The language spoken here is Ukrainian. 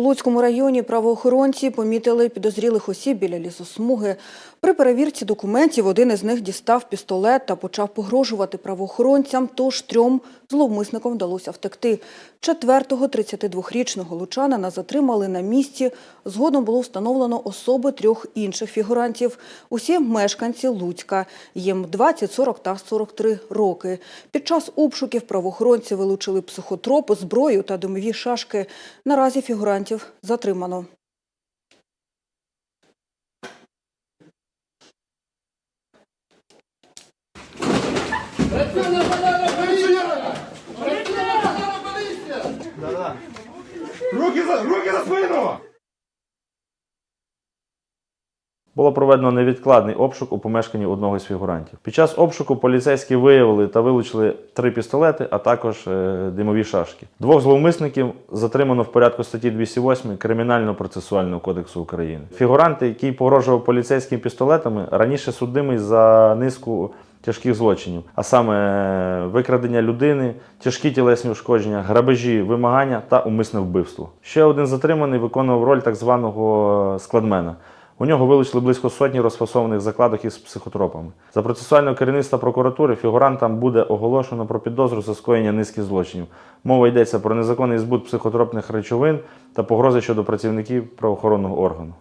У Луцькому районі правоохоронці помітили підозрілих осіб біля лісосмуги. При перевірці документів один із них дістав пістолет та почав погрожувати правоохоронцям, тож трьом зловмисникам вдалося втекти. Четвертого 32-річного лучанина затримали на місці. Згодом було встановлено особи трьох інших фігурантів. Усі мешканці Луцька. Їм 20, 40 та 43 роки. Під час обшуків правоохоронці вилучили психотроп, зброю та домові шашки. Наразі фігурантів затримано. Руки за, руки за спину! Було проведено невідкладний обшук у помешканні одного з фігурантів. Під час обшуку поліцейські виявили та вилучили три пістолети, а також е, димові шашки. Двох зловмисників затримано в порядку статті 208 Кримінально-процесуального кодексу України. Фігуранти, який погрожував поліцейськими пістолетами, раніше судимий за низку тяжких злочинів, а саме е, викрадення людини, тяжкі тілесні ушкодження, грабежі, вимагання та умисне вбивство. Ще один затриманий виконував роль так званого е, складмена. У нього вилучили близько сотні розфасованих закладок із психотропами. За процесуального керівництва прокуратури фігурантам буде оголошено про підозру за скоєння низки злочинів. Мова йдеться про незаконний збут психотропних речовин та погрози щодо працівників правоохоронного органу.